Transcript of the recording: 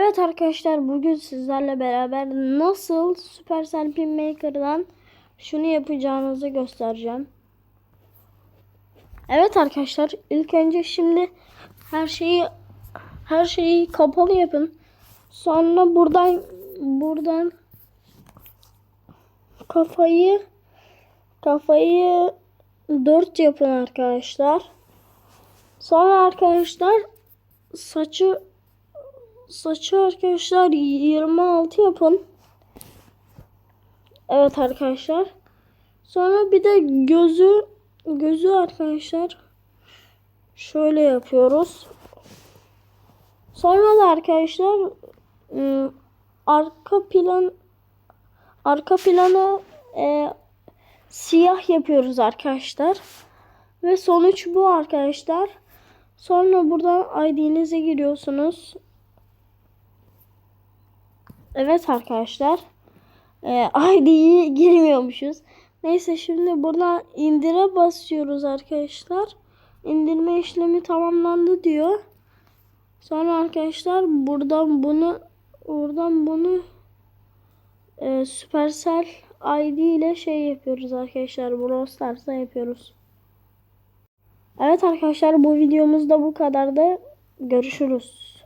Evet arkadaşlar bugün sizlerle beraber nasıl Supercell Pin Maker'dan şunu yapacağınızı göstereceğim. Evet arkadaşlar ilk önce şimdi her şeyi her şeyi kapalı yapın. Sonra buradan buradan kafayı kafayı 4 yapın arkadaşlar. Sonra arkadaşlar saçı saçı arkadaşlar 26 yapın. Evet arkadaşlar. Sonra bir de gözü gözü arkadaşlar şöyle yapıyoruz. Sonra da arkadaşlar ıı, arka plan arka planı e, siyah yapıyoruz arkadaşlar. Ve sonuç bu arkadaşlar. Sonra buradan ID'nize giriyorsunuz. Evet arkadaşlar. Ee, ID'yi girmiyormuşuz. Neyse şimdi buradan indire basıyoruz arkadaşlar. İndirme işlemi tamamlandı diyor. Sonra arkadaşlar buradan bunu buradan bunu e, Supercell ID ile şey yapıyoruz arkadaşlar. Brawl Stars'ta yapıyoruz. Evet arkadaşlar bu videomuz da bu kadardı. Görüşürüz.